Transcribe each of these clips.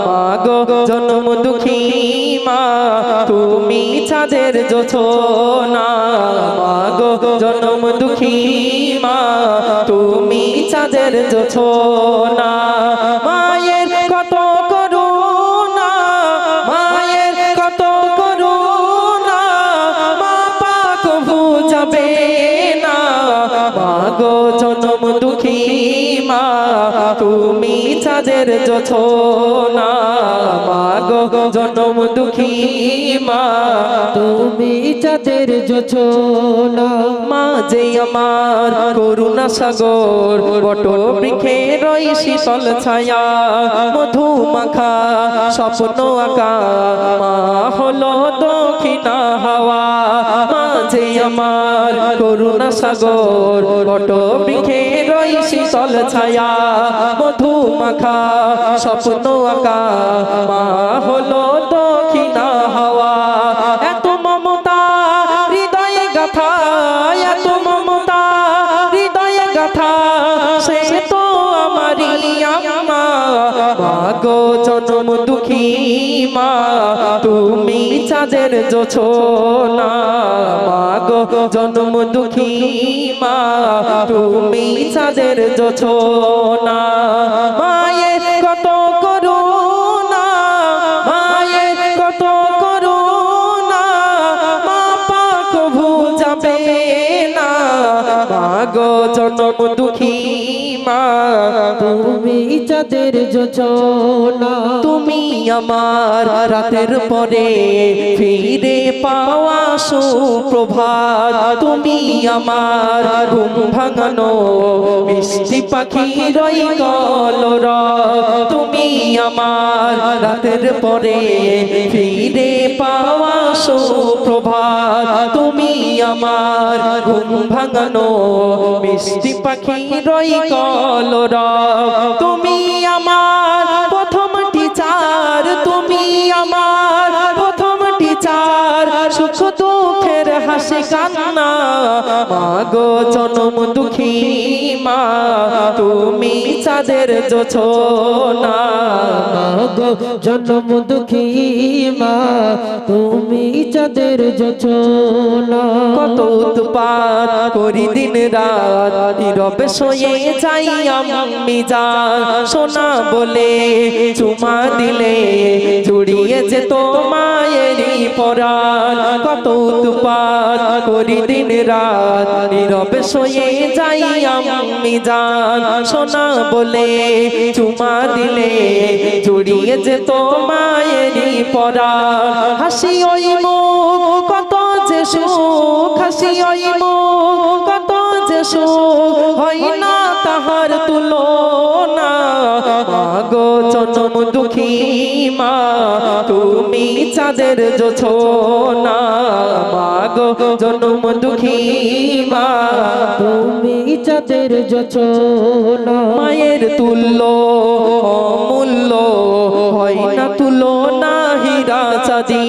মাগো জন্ম দুঃখী মা, তুমি চাঁদের জোছনা। মাগো জন্ম দুঃখী মা, তুমি চাঁদের জোছনা। মায়ের কত করুণা, মায়ের কত করুণা, মা পাক বুঝাবে। না মাগো জন্ম দুঃখী মা, তুমি চাঁদের জোছনা। মাগো জন্ম দুঃখী মা, তুমি চাঁদের যোছনা মা যে আমার করুণা সাগর, বট বৃক্ষে রই শীতল ছায়া, মধু মাখা স্বপ্ন আঁকা। মা হলো দক্ষিণা হাওয়া। আমার করুণা সাগর বট বৃক্ষে রই শীতল ছায়া মধু মাখা স্বপ্ন আঁকা। মা হলো দক্ষিণা হাওয়া, এত মমতা, হৃদয়ে গাথা, এত মমতা, হৃদয়ে গাথা, সে তো আমারই মাগো জন্ম দুঃখী মা, তুমি চাঁদের জোছনা। মাগো জন্ম দুঃখী মা, তুমি চাঁদের জোছনা। মায়ের কত করুণা মায়ের কত পাক বুঝাবে না। মা তুমি চাঁদের যোজনা। তুমি আমার রাতের পরে ফিরে পাওয়া সুপ্রভাত তুমি আমার ঘুম ভাঙানো মিষ্টি পাখি রই কলর তুমি আমার রাতের পরে ফিরে পাওয়া সুপ্রভাত তুমি আমার ঘুম ভাঙানো মিষ্টি পাখি রই কলর তুমি হাসি কান্না। মাগো জনম দুঃখী মা তুমি চাঁদের জোছনা। মাগো জনম দুঃখী মা তুমি চাঁদের যোছনা কত উৎপাত করি দিন রাত, নীরবে শোয়ে যাই আমি যান সোনা বলে চুমা দিলে জুড়িয়ে যেত মায়েরই পরাণ। কত উৎপাত করি দিন রাত, নীরবে শোয়ে যাই আমি যান সোনা বলে চুমা দিলে জুড়িয়ে যেত মায়েরই পরাণ। হাসি ওই যে সুখ হাসি কত যে সুখ হয় না তাহার তুলনা মাগো চনম দুঃখী মা, তুমি চাঁদের জোছনা। মাগো জনম দুঃখী মা, তুমি চাঁদের যোছনা মায়ের তুল্য অমূল্য, হয় না তুলো না হীরা চাঁদি।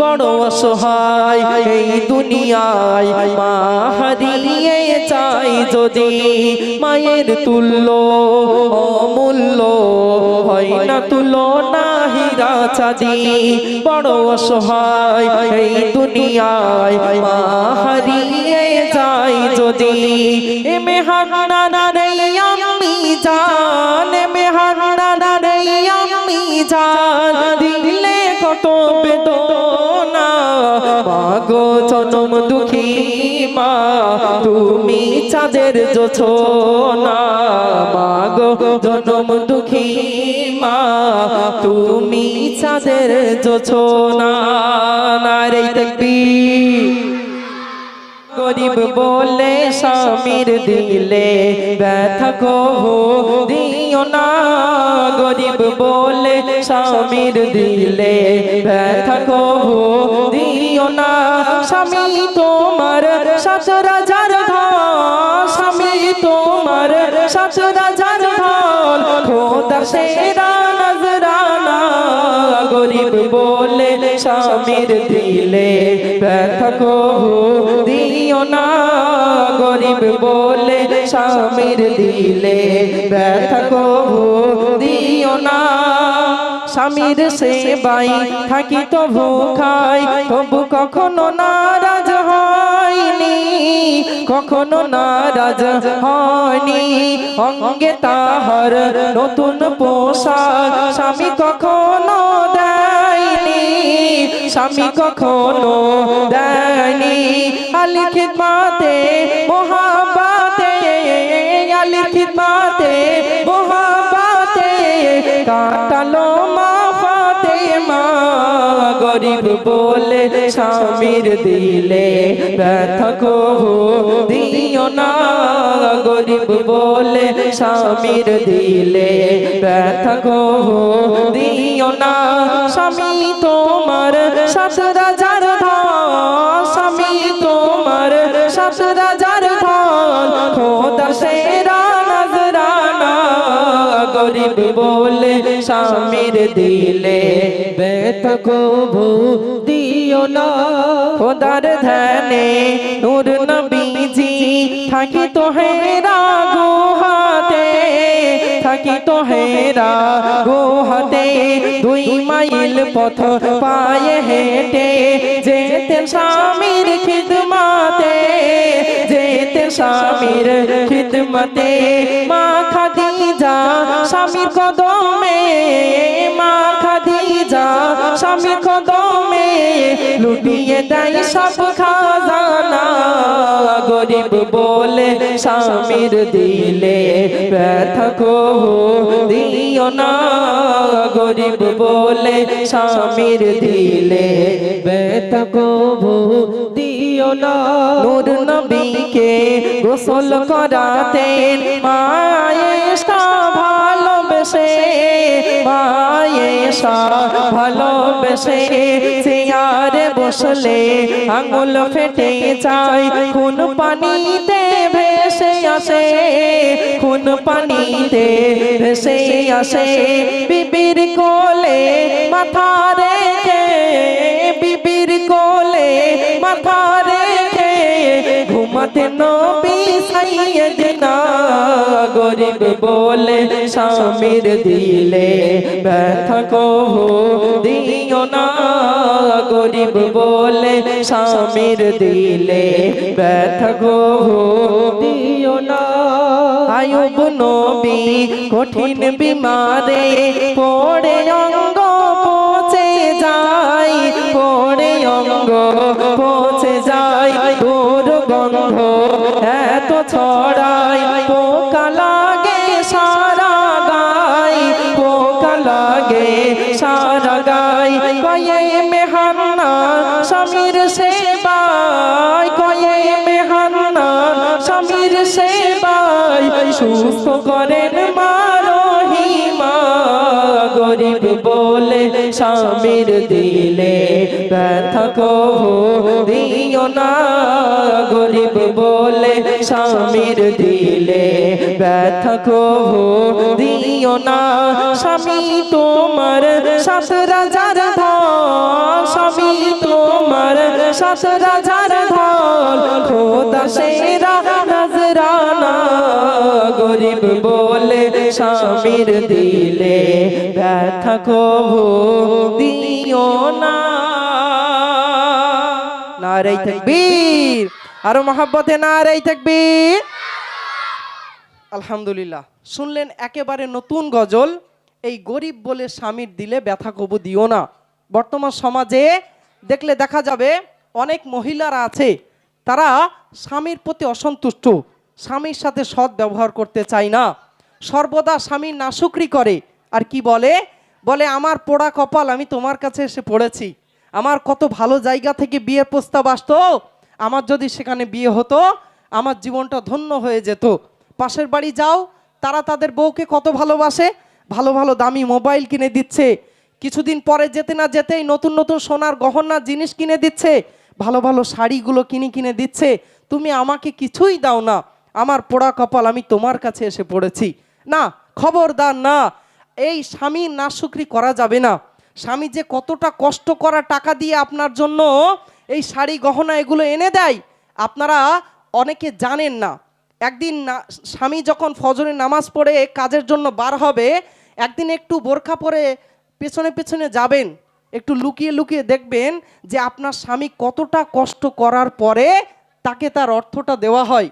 বড় অসহায় এই দুনিয়ায় মা হারিয়ে চাই যদি মায়ের তুল্য অমূল্য হয় না তুলো না হীরা চাঁদি বড় অসহায় এই দুনিয়ায় মা হারিয়ে যাই যদি। এ মেহান্না রে আমি জান, এ মেহান্না রে আমি জান, দিলে কত বেদনা মাগো জনম দুঃখী মা, তুমি চাঁদের জোছনা। মাগো জনম দুঃখী মা, তুমি চাঁদের জোছনা। নারে তাকবীর গরিব বলে স্বামীর দিলে ব্যথা গো দিও না, গরিব বলে স্বামীর দিলে ব্যথা গো দিও না। স্বামী তোমার সচর হাজার ধন স্বামী তোমার সচর হাজার ধন খোদা সেরা নজরানা, গরিব বলে স্বামীর দিলে ব্যথা গো দিও না। বলে স্বামীর দিলে। ব্যথা গো দিও না। স্বামীর সেবাই থাকি তবু খাই, তবু কখনো নারাজ হয়নি। কখনো নারাজ হয়নি। অঙ্গে তাহার নতুন পোশাক স্বামী কখনো দেয়নি স্বামী কখনো দেয়নি। আলি খিদমাতে মোহাবাতে আলি খিদমাতে মোহাবাতে গরিব বলে স্বামীর দিলে ব্যথা দিও না। গরিব বলে স্বামীর দিলে ব্যথা দিও না। স্বামী তোমার সাত ধন স্বামী তোমার সাত রাজার গরিব বলে স্বামীর দিলে ব্যথা কবু দিও না। খোদার ধ্যানে নূর নবীজি, থাকি তো হেরা গুহাতে, থাকি তো হেরা গুহাতে। দুই মাইল পথ পায়ে হেঁটে যেতে স্বামীর খিদমাতে। যেতে স্বামীর খিদমতে মা খাদিজা স্বামীর কদমে, মা খাদিজা স্বামীর কদমে লুটিয়ে দেয় সব খাজানা। গরিব বলে স্বামীর দিলে ব্যথা কবু দিও না। গরিব বলে স্বামীর দিলে ব্যথা কবু দিও না। নূর নবীকে গোসল করাতেন মায়েশা ভালোবেসে মায়েশা ভালোবেসে চেয়ারে বসলে আঙুল ফেটে যায়। খুন পানিতে ভেসে আসে, খুন পানিতে ভেসে আসে। বিবির কোলে মাথা রেখে, বিবির কোলে মাথা রেখে ঘুমাতে নবী সাইয়েদনা গরিব বলে স্বামীর দিলে, ব্যথা কহো দিও না। গরিব বলে স্বামীর দিলে, ব্যথা কহো দিও না। আয়ুব নবী কঠিন বিমারে পড়ে অঙ্গ গায় কয়ে মেহান্না স্বামীর সেবাই কয়ে মেহান্না স্বামীর সেবাই সুস্থ করেন স্বামীর দিলে ব্যথা কহো দিও না। গরিব বলে স্বামীর দিলে ব্যথা কহো দিও না। স্বামী তোমার সাত রাজার ধন। স্বামী তোমার সাত রাজার ধন। খোদা সেরা নজরানা গরিব বলে স্বামীর দিলে ব্যথা কবু দিও নারাই থাকবীর আরও মহাব্বতে নারাই থাকবীর আলহামদুলিল্লাহ, শুনলেন একেবারে নতুন গজল, এই গরিব বলে স্বামীর দিলে ব্যথা কবু দিও না। বর্তমান সমাজে দেখলে দেখা যাবে অনেক মহিলারা আছে, তারা স্বামীর প্রতি অসন্তুষ্ট। স্বামীর সাথে সৎ ব্যবহার করতে চায় না। সর্বদা স্বামীর নাশুকরি করে। আর কি বলে? বলে, আমার পোড়া কপাল আমি তোমার কাছে এসে পড়েছি। আমার কত ভালো জায়গা থেকে বিয়ের প্রস্তাব আসতো। আমার যদি সেখানে বিয়ে হতো, আমার জীবনটা ধন্য হয়ে যেত। পাশের বাড়ি যাও, তারা তাদের বউকে কত ভালোবাসে। ভালো ভালো দামি মোবাইল কিনে দিচ্ছে। কিছুদিন পরে যেতে না যেতেই নতুন নতুন সোনার গহনা, জিনিস কিনে দিচ্ছে। ভালো ভালো শাড়িগুলো কিনে কিনে দিচ্ছে। তুমি আমাকে কিছুই দাও না। আমার পোড়া কপাল আমি তোমার কাছে এসে পড়েছি। না, খবরদার, না। এই স্বামীর নাশুকরি করা যাবে না। স্বামী যে কতটা কষ্ট করা টাকা দিয়ে আপনার জন্য এই শাড়ি, গহনা এগুলো এনে দেয়, আপনারা অনেকে জানেন না। একদিন স্বামী যখন ফজরের নামাজ পড়ে কাজের জন্য বার হবে, একদিন একটু বোরখা পরে পেছনে পেছনে যাবেন, একটু লুকিয়ে লুকিয়ে দেখবেন যে আপনার স্বামী কতটা কষ্ট করার পরে তাকে তার অর্থটা দেওয়া হয়।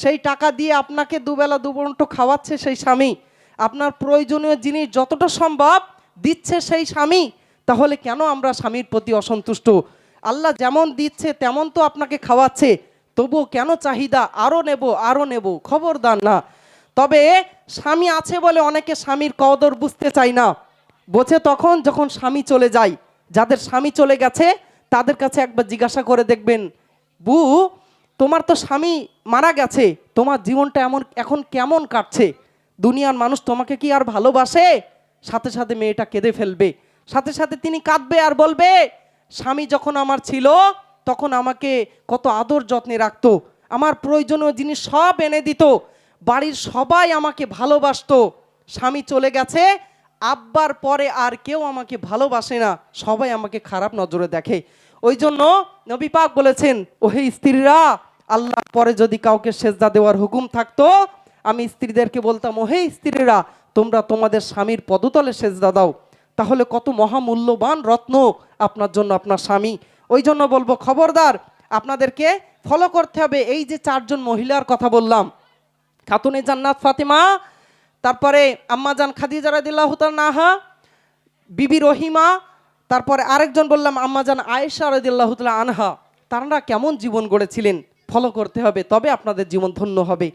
সেই টাকা দিয়ে আপনাকে দুবেলা দুবন্ট খাওয়াচ্ছে সেই স্বামী। আপনার প্রয়োজনীয় জিনিস যতটা সম্ভব দিচ্ছে সেই স্বামী। তাহলে কেন আমরা স্বামীর প্রতি অসন্তুষ্ট? আল্লাহ যেমন দিচ্ছে, তেমন তো আপনাকে খাওয়াচ্ছে। তবু কেন চাহিদা? আরও নেব আরও নেব। খবরদার না। তবে স্বামী আছে বলে অনেকে স্বামীর কদর বুঝতে চায় না। বোঝে তখন যখন স্বামী চলে যায়। যাদের স্বামী চলে গেছে, তাদের কাছে একবার জিজ্ঞাসা করে দেখবেন, বু তোমার তো স্বামী মারা গেছে, তোমার জীবনটা এমন, এখন কেমন কাটছে? দুনিয়ার মানুষ তোমাকে কি আর ভালোবাসে? সাথে সাথে মেয়েটা কেঁদে ফেলবে। সাথে সাথে তিনি কাঁদবে আর বলবে, স্বামী যখন আমার ছিল, তখন আমাকে কত আদর যত্নে রাখতো। আমার প্রয়োজনীয় জিনিস সব এনে দিত। বাড়ির সবাই আমাকে ভালোবাসত। স্বামী চলে গেছে, আব্বার পরে আর কেউ আমাকে ভালোবাসে না। সবাই আমাকে খারাপ নজরে দেখে। ওই জন্য নবী পাক বলেছেন, ওহে স্ত্রীরা আল্লাহ পরে যদি কাউকে সেজদা দেওয়ার হুকুম থাকতো, আমি স্ত্রীদেরকে বলতাম, ওহে স্ত্রীরা, তোমরা তোমাদের স্বামীর পদতলে সেজদা দাও। তাহলে কত মহামূল্যবান রত্ন আপনার জন্য আপনার স্বামী। ওই জন্য বলব, খবরদার, আপনাদেরকে ফলো করতে হবে। এই যে চারজন মহিলার কথা বললাম, খাতুনে জান্নাত ফাতেমা, তারপরে আম্মাজান খাদিজা রাদিল্লাহ নাহা বিবি রহিমা, তারপরে আরেকজন বললাম আম্মাজান আয়েশা রাদিল্লাহ আনহা। তারা কেমন জীবন গড়েছিলেন? ফলো করতে হবে তবে আপনাদের জীবন ধন্য হবে।